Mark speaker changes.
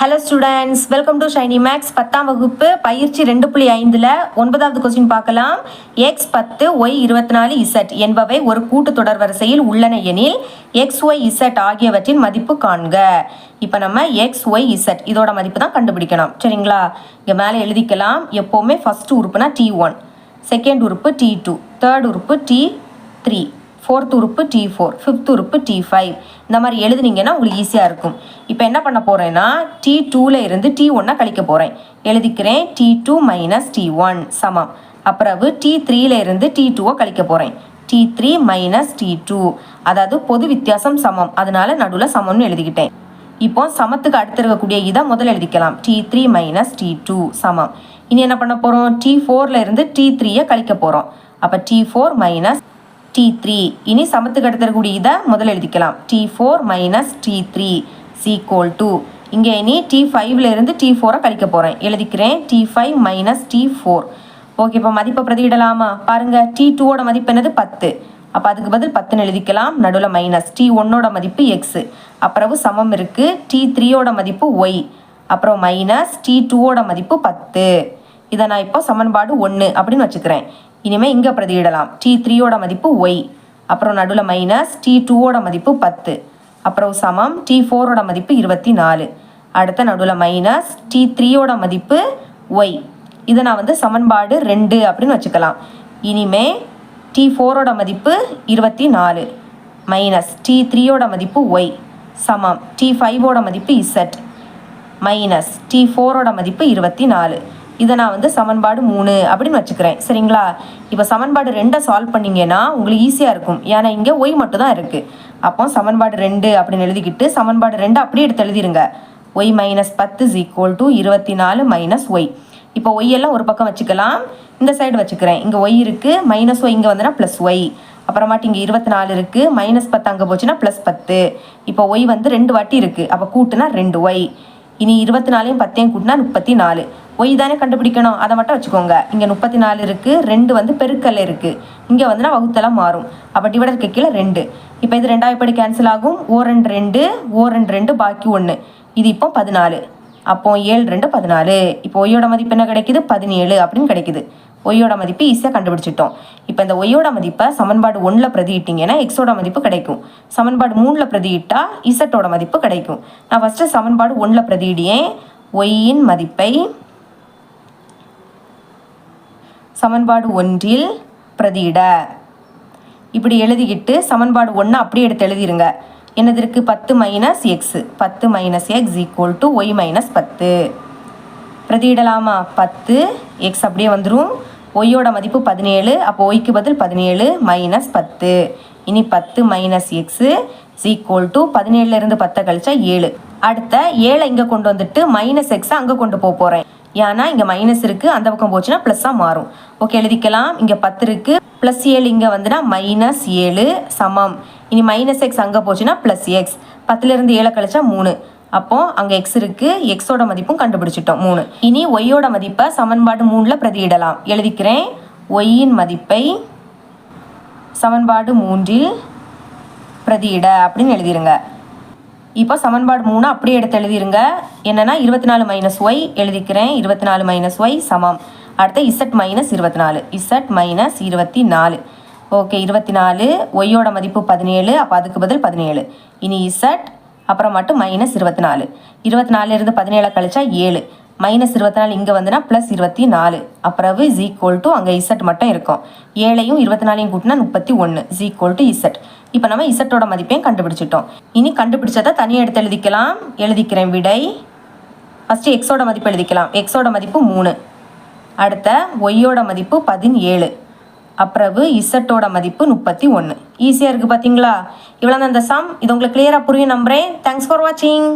Speaker 1: Hello students welcome to Shiny Max பத்தாம் வகுப்பு பயிற்சி ரெண்டு புள்ளி ஐந்தில் ஒன்பதாவது கொஸ்டின் பார்க்கலாம். எக்ஸ் பத்து ஒய் இருபத்தி நாலு இசட் என்பவை ஒரு கூட்டு தொடர் வரிசையில் உள்ளன எனில் எக்ஸ் ஒய் இசட் ஆகியவற்றின் மதிப்பு காண்க. இப்போ நம்ம எக்ஸ் ஒய் இசட் இதோட மதிப்பு தான் கண்டுபிடிக்கணும். சரிங்களா? இங்கே மேலே எழுதிக்கலாம். எப்போவுமே ஃபஸ்ட்டு உறுப்புனா டி ஒன் செகண்ட் உறுப்பு டி டூ தேர்ட் உறுப்பு டி த்ரீ ஃபோர்த் உறுப்பு டி ஃபோர் ஃபிஃப்த் உறுப்பு டி ஃபைவ் இந்த மாதிரி எழுதுனீங்கன்னா உங்களுக்கு ஈஸியாக இருக்கும். இப்போ என்ன பண்ண போகிறேன்னா டி டூவில் இருந்து டி ஒன்னாக கழிக்க போகிறேன் எழுதிக்கிறேன் T two minus T one சமம். அப்புறவு டி த்ரீல இருந்து டி டூவை கழிக்க போகிறேன் T three minus T two அதாவது பொது வித்தியாசம் சமம். அதனால நடுவில் சமம்னு எழுதிக்கிட்டேன். இப்போ சமத்துக்கு அடுத்து இருக்கக்கூடிய இதை முதல்ல எழுதிக்கலாம். T three minus T two சமம். இனி என்ன பண்ண போகிறோம் டி ஃபோரில் இருந்து டி த்ரீயை கழிக்க போகிறோம் அப்போ T four minus T three இனி சமத்துக்கு அடுத்து இதை முதல்ல எழுதிக்கலாம். T four minus T three is equal to இங்கே இனி டி ஃபைவ்ல இருந்து டி ஃபோரை கழிக்க போகிறேன் எழுதிக்கிறேன் T five minus T four okay இப்போ மதிப்பை பிரதியிடலாமா? பாருங்கள் டி டூவோட மதிப்பு என்னது? பத்து. அப்போ அதுக்கு பதில் பத்துன்னு எழுதிக்கலாம். நடுவில் மைனஸ் டி ஒன்னோட மதிப்பு எக்ஸு அப்புறவு சமம் இருக்குது டி த்ரீயோட மதிப்பு ஒய் அப்புறம் மைனஸ் டி டூவோட மதிப்பு பத்து. இதை நான் இப்போ சமன்பாடு ஒன்று அப்படின்னு வச்சுக்கிறேன். இனிமேல் இங்கே பிரதியிடலாம். டி த்ரீயோட மதிப்பு ஒய் அப்புறம் நடுவில் மைனஸ் டி டூவோட மதிப்பு பத்து. அப்புறம் சமம் டி ஃபோரோட மதிப்பு இருபத்தி நாலு அடுத்த நடுவில் மைனஸ் டி த்ரீயோட மதிப்பு ஒய் இதை நான் வந்து சமன்பாடு ரெண்டு அப்படின்னு வச்சுக்கலாம். இனிமே டி ஃபோரோட மதிப்பு இருபத்தி நாலு மைனஸ் டி த்ரீயோட மதிப்பு ஒய் சமம் டி ஃபைவோட மதிப்பு இசட் மைனஸ் டி ஃபோரோட மதிப்பு இருபத்தி நாலு இதை நான் வந்து சமன்பாடு மூணு அப்படின்னு வச்சுக்கிறேன். சரிங்களா? இப்போ சமன்பாடு ரெண்டை சால்வ் பண்ணிங்கன்னா உங்களுக்கு ஈஸியாக இருக்கும். ஏன்னா இங்கே ஒய் மட்டும் தான் இருக்குது அப்போ சமன்பாடு ரெண்டு அப்படின்னு எழுதிக்கிட்டு சமன்பாடு ரெண்டு அப்படியே எடுத்து எழுதிருங்க. ஒய் மைனஸ் பத்து இஸ் ஈக்குவல் டு இருபத்தி நாலு மைனஸ் ஒய் இப்போ ஒய் எல்லாம் ஒரு பக்கம் வச்சுக்கலாம். இந்த சைடு வச்சுக்கிறேன். இங்கே ஒய் இருக்குது மைனஸ் ஒய் இங்கே வந்துன்னா ப்ளஸ் ஒய் அப்புறமாட்டி இங்கே இருபத்தி நாலு இருக்குது மைனஸ் பத்து அங்கே போச்சுன்னா ப்ளஸ் பத்து. இப்போ ஒய் வந்து ரெண்டு வாட்டி இருக்குது அப்போ கூட்டுனா ரெண்டு ஒய் இனி இருபத்தி நாலையும் பத்தையும் கூட்டினா முப்பத்தி நாலு ஒய் தானே கண்டுபிடிக்கணும்? அதை மட்டும் வச்சுக்கோங்க. இங்கே முப்பத்தி நாலு இருக்குது ரெண்டு வந்து பெருக்கல்ல இருக்குது இங்கே வந்துனா வகுத்தெல்லாம் மாறும். அப்போ டிவைடருக்கு கீழே ரெண்டு. இப்போ இது ரெண்டாவது படி கேன்சல் ஆகும். ஓ ரெண்டு ரெண்டு ஓ ரெண்டு ரெண்டு பாக்கி ஒன்று இது இப்போ பதினாலு. அப்போ ஏழு ரெண்டு பதினாலு. இப்போ ஒய்யோட மதிப்பு என்ன கிடைக்குது? பதினேழு அப்படின்னு கிடைக்குது. ஒய்யோட மதிப்பு ஈஸியாக கண்டுபிடிச்சிட்டோம். இப்போ இந்த ஒய்யோட மதிப்பை சமன்பாடு ஒன்றில் பிரதியிட்டிங்கன்னா எக்ஸோட மதிப்பு கிடைக்கும். சமன்பாடு மூணில் பிரதியிட்டா இசட்டோட மதிப்பு கிடைக்கும். நான் ஃபஸ்ட்டு சமன்பாடு ஒன்றில் பிரதியிடியேன் ஒய்யின் மதிப்பை சமன்பாடு ஒன்றில் பிரதியிட. இப்படி எழுதிக்கிட்டு சமன்பாடு ஒன்று அப்படியே எடுத்து எழுதிருங்க. என்னது இருக்குது பத்து மைனஸ் எக்ஸு பத்து minus x equal to y minus பத்து. பிரதியிடலாமா? பத்து. எக்ஸ் அப்படியே வந்துடும் ஒய்யோட மதிப்பு பதினேழு அப்போ ஒய்க்கு பதில் பதினேழு மைனஸ் பத்து. இனி பத்து மைனஸ் எக்ஸு ஈக்குவல் டு பதினேழுலேருந்து பத்தை கழிச்சா ஏழு. அடுத்த ஏழை இங்கே கொண்டு வந்துட்டு மைனஸ் எக்ஸை அங்கே கொண்டு போக போகிறேன் ஏன்னா இங்கே மைனஸ் இருக்குது அந்த பக்கம் போச்சுன்னா ப்ளஸ்ஸாக மாறும். ஓகே எழுதிக்கலாம். இங்கே பத்து இருக்குது ப்ளஸ் ஏழு இங்கே வந்துன்னா மைனஸ் ஏழு சமம். இனி மைனஸ் எக்ஸ் அங்கே போச்சுன்னா ப்ளஸ் எக்ஸ் பத்துலேருந்து ஏழை கழிச்சா மூணு. அப்போது அங்கே எக்ஸ் இருக்குது எக்ஸோட மதிப்பும் கண்டுபிடிச்சிட்டோம் மூணு. இனி ஒய்யோட மதிப்பை சமன்பாடு மூணில் பிரதியிடலாம். எழுதிக்கிறேன். ஒய்யின் மதிப்பை சமன்பாடு மூன்றில் பிரதியிட அப்படின்னு எழுதிருங்க. இப்போ சமன்பாடு மூணு அப்படியே எடுத்து எழுதிருங்க. என்னென்னா இருபத்தி நாலு மைனஸ் ஒய் எழுதிக்கிறேன். இருபத்தி நாலு மைனஸ் ஒய் சமம். அடுத்து இசட் மைனஸ் இருபத்தி நாலு இசட் மைனஸ் இருபத்தி நாலு ஓகே இருபத்தி நாலு ஒய்யோட மதிப்பு பதினேழு அப்போ அதுக்கு பதில் பதினேழு. இனி இசட் அப்புறம் மட்டும் மைனஸ் இருபத்தி நாலு இருபத்தி நாலுலேருந்து பதினேழு கழிச்சா ஏழு. மைனஸ் இருபத்தி நாலு இங்கே வந்துன்னா ப்ளஸ் இருபத்தி நாலு அப்புறவு இஸ் ஈக்குவல் டு அங்கே இசட் மட்டும் இருக்கும். ஏழையும் இருபத்தி நாலையும் கூட்டினா முப்பத்தி ஒன்று இஸ் ஈக்குவல் டு இசட் இப்போ நம்ம இசட்டோட மதிப்பையும் கண்டுபிடிச்சிட்டோம். இனி கண்டுபிடிச்சதை தனியாக எடுத்து எழுதிக்கலாம். எழுதிக்கிறேன் விடை. ஃபஸ்ட்டு எக்ஸோட மதிப்பு எழுதிக்கலாம். எக்ஸோட மதிப்பு மூணு. அடுத்த ஒய்யோட மதிப்பு பதினேழு. அப்புறவு இசட்டோட மதிப்பு முப்பத்தி ஒன்று ஈஸியாக இருக்குது பார்த்தீங்களா இவ்வளோ அந்த சம் இது உங்களுக்கு கிளியராக புரியும் நம்புகிறேன் தேங்க்ஸ் ஃபார் வாட்சிங்